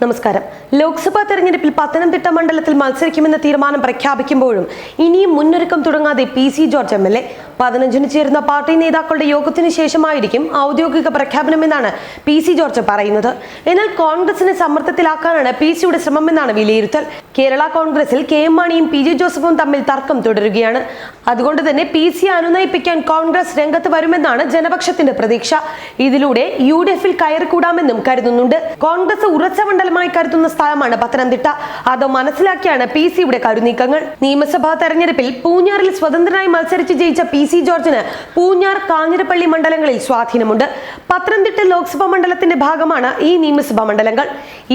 നമസ്കാരം. ലോക്സഭാ തെരഞ്ഞെടുപ്പിൽ പത്തനംതിട്ട മണ്ഡലത്തിൽ മത്സരിക്കുമെന്ന തീരുമാനം പ്രഖ്യാപിക്കുമ്പോഴും ഇനിയും മുന്നൊരുക്കം തുടങ്ങാതെ P C George M L A. പതിനഞ്ചിന് ചേരുന്ന പാർട്ടി നേതാക്കളുടെ യോഗത്തിന് ശേഷമായിരിക്കും ഔദ്യോഗിക പ്രഖ്യാപനമെന്നാണ് പി സി ജോർജ് പറയുന്നത്. എന്നാൽ കോൺഗ്രസിനെ സമ്മർദ്ദത്തിലാക്കാനാണ് പി സിയുടെ ശ്രമമെന്നാണ് വിലയിരുത്തൽ. കേരള കോൺഗ്രസിൽ കെ എം മാണിയും പി ജെ ജോസഫും തമ്മിൽ തർക്കം തുടരുകയാണ്. അതുകൊണ്ട് തന്നെ പി സി അനുനയിപ്പിക്കാൻ കോൺഗ്രസ് രംഗത്ത് വരുമെന്നാണ് ജനപക്ഷത്തിന്റെ പ്രതീക്ഷ. ഇതിലൂടെ യു ഡി എഫിൽ കയറിക്കൂടാമെന്നും കരുതുന്നുണ്ട്. കോൺഗ്രസ് ഉറച്ച മണ്ഡലമായി കരുതുന്ന സ്ഥലമാണ് പത്തനംതിട്ട. അത് മനസ്സിലാക്കിയാണ് പി സിയുടെ കരുനീക്കങ്ങൾ. നിയമസഭാ തെരഞ്ഞെടുപ്പിൽ പൂഞ്ഞാറിൽ സ്വതന്ത്രനായി മത്സരിച്ച് ജയിച്ച പി സി ജോർജിന് പൂഞ്ഞാർ കാഞ്ഞിരപ്പള്ളി മണ്ഡലങ്ങളിൽ സ്വാധീനമുണ്ട്. പത്തനംതിട്ട ലോക്സഭാ മണ്ഡലത്തിന്റെ ഭാഗമാണ് ഈ നിയമസഭാ മണ്ഡലങ്ങൾ.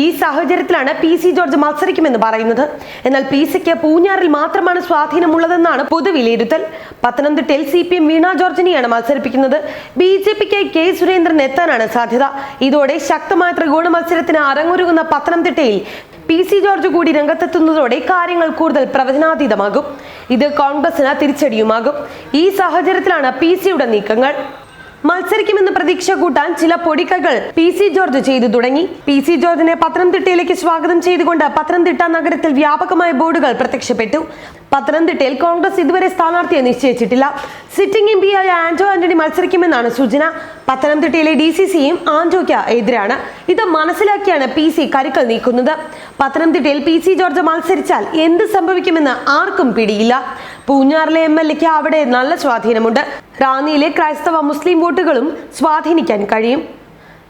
ഈ സാഹചര്യത്തിലാണ് പി സി ജോർജ് മത്സരിക്കുമെന്ന് പറയുന്നത്. എന്നാൽ പി സിക്ക് പൂഞ്ഞാറിൽ മാത്രമാണ് സ്വാധീനമുള്ളതെന്നാണ് പൊതുവിലയിരുത്തൽ. പത്തനംതിട്ടയിൽ സി പി എം വീണ ജോർജിനെയാണ് മത്സരിപ്പിക്കുന്നത്. ബി ജെ പിക്ക് കെ സുരേന്ദ്രൻ എത്താനാണ് സാധ്യത. ഇതോടെ ശക്തമായ ത്രികോണ മത്സരത്തിന് അരങ്ങൊരുങ്ങുന്ന പത്തനംതിട്ടയിൽ പി സി ജോർജ് കൂടി രംഗത്തെത്തുന്നതോടെ കാര്യങ്ങൾ കൂടുതൽ പ്രവചനാതീതമാകും. ഇത് കോൺഗ്രസിന് തിരിച്ചടിയുമാകും. ഈ സാഹചര്യത്തിലാണ് പി സിയുടെ നീക്കങ്ങൾ. മത്സരിക്കുമെന്ന് പ്രതീക്ഷ കൂട്ടാൻ ചില പൊടിക്കൈകൾ പി സി ജോർജ് ചെയ്തു തുടങ്ങി. പി സി ജോർജിനെ പത്തനംതിട്ടയിലേക്ക് സ്വാഗതം ചെയ്തുകൊണ്ട് പത്തനംതിട്ട നഗരത്തിൽ വ്യാപകമായ ബോർഡുകൾ പ്രത്യക്ഷപ്പെട്ടു. പത്തനംതിട്ടയിൽ കോൺഗ്രസ് ഇതുവരെ സ്ഥാനാർത്ഥിയെ നിശ്ചയിച്ചിട്ടില്ല. സിറ്റിംഗ് എം പിയായ ആന്റോ ആന്റണി മത്സരിക്കുമെന്നാണ് സൂചന. പത്തനംതിട്ടയിലെ ഡി സി സിയും ആന്റോയ്ക്ക് എതിരാണ്. ഇത് മനസ്സിലാക്കിയാണ് പി സി കരുക്കൾ നീക്കുന്നത്. പത്തനംതിട്ടയിൽ പി സി ജോർജ് മത്സരിച്ചാൽ എന്ത് സംഭവിക്കുമെന്ന് ആർക്കും പിടിയില്ല. പൂഞ്ഞാറിലെ എം എൽ എക്ക് അവിടെ നല്ല സ്വാധീനമുണ്ട്. റാന്നിയിലെ ക്രൈസ്തവ മുസ്ലിം വോട്ടുകളും സ്വാധീനിക്കാൻ കഴിയും.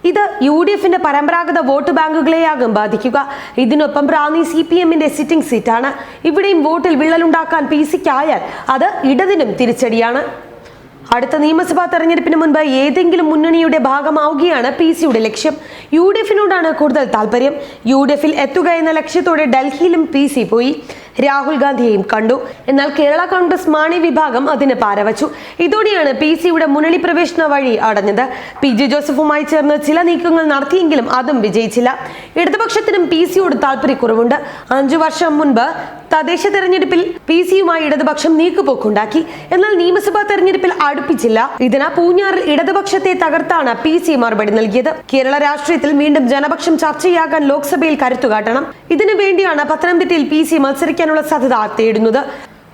ഇത് യു ഡി എഫിന്റെ പരമ്പരാഗത വോട്ട് ബാങ്കുകളെയാകും ബാധിക്കുക. ഇതിനൊപ്പം റാന്നി സി പി എമ്മിന്റെ സിറ്റിംഗ് സീറ്റാണ്. ഇവിടെയും വോട്ടിൽ വിള്ളലുണ്ടാക്കാൻ പി സിക്കായാൽ അത് ഇടതിനും തിരിച്ചടിയാണ്. അടുത്ത നിയമസഭാ തെരഞ്ഞെടുപ്പിന് മുൻപ് ഏതെങ്കിലും മുന്നണിയുടെ ഭാഗമാവുകയാണ് പി സിയുടെ ലക്ഷ്യം. യു ഡി എഫിനോടാണ് കൂടുതൽ താല്പര്യം യു ഡി എഫിൽ എത്തുക എന്ന ലക്ഷ്യത്തോടെ ഡൽഹിയിലും പി സി പോയി. രാഹുൽ ഗാന്ധിയെയും കണ്ടു. എന്നാൽ കേരള കോൺഗ്രസ് മാണി വിഭാഗം അതിന് പാരവച്ചു. ഇതോടെയാണ് പി സിയുടെ മുന്നണി പ്രവേശന വഴി അടഞ്ഞത്. പി ജെ ജോസഫുമായി ചേർന്ന് ചില നീക്കങ്ങൾ നടത്തിയെങ്കിലും അതും വിജയിച്ചില്ല. ഇടതുപക്ഷത്തിനും പി സിയോട് താല്പര്യക്കുറവുണ്ട് അഞ്ചു വർഷം മുൻപ് തദ്ദേശ തെരഞ്ഞെടുപ്പിൽ പി സിയുമായി ഇടതുപക്ഷം നീക്കുപോക്കുണ്ടാക്കി. എന്നാൽ നിയമസഭാ തെരഞ്ഞെടുപ്പിൽ അടുപ്പിച്ചില്ല. ഇതിനാ പൂഞ്ഞാറിൽ ഇടതുപക്ഷത്തെ തകർത്താണ് പി സി മറുപടി നൽകിയത്. കേരള രാഷ്ട്രീയത്തിൽ വീണ്ടും ജനപക്ഷം ചർച്ചയാകാൻ ലോക്സഭയിൽ കരുത്തുകാട്ടണം. ഇതിനു വേണ്ടിയാണ് പത്തനംതിട്ടയിൽ പി സി മത്സരിക്കാനുള്ള സാധ്യത തേടുന്നത്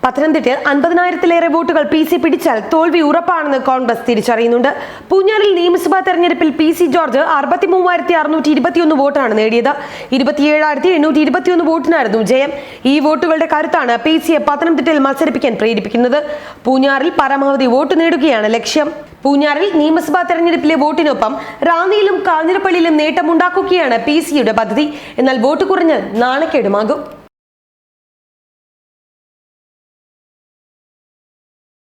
പത്തനംതിട്ടയിൽ അൻപതിനായിരത്തിലേറെ വോട്ടുകൾ പി സി പിടിച്ചാൽ തോൽവി ഉറപ്പാണെന്ന് കോൺഗ്രസ് തിരിച്ചറിയുന്നുണ്ട്. പൂഞ്ഞാറിൽ നിയമസഭാ തെരഞ്ഞെടുപ്പിൽ പി സി ജോർജ് അറുപത്തി മൂവായിരത്തി അറുന്നൂറ്റി ഇരുപത്തിയൊന്ന് വോട്ടാണ് നേടിയത്. ഇരുപത്തിയേഴായിരത്തി എണ്ണൂറ്റി ഇരുപത്തിയൊന്ന് വോട്ടിനായിരുന്നു ജയം. ഈ വോട്ടുകളുടെ കരുത്താണ് പി സിയെ പത്തനംതിട്ടയിൽ മത്സരിപ്പിക്കാൻ പ്രേരിപ്പിക്കുന്നത്. പൂഞ്ഞാറിൽ പരമാവധി വോട്ട് നേടുകയാണ് ലക്ഷ്യം. പൂഞ്ഞാറിൽ നിയമസഭാ തെരഞ്ഞെടുപ്പിലെ വോട്ടിനൊപ്പം റാന്നിയിലും കാഞ്ഞിരപ്പള്ളിയിലും നേട്ടമുണ്ടാക്കുകയാണ് പി സിയുടെ പദ്ധതി. എന്നാൽ വോട്ട് കുറഞ്ഞ് നാണക്കേടുമാകും.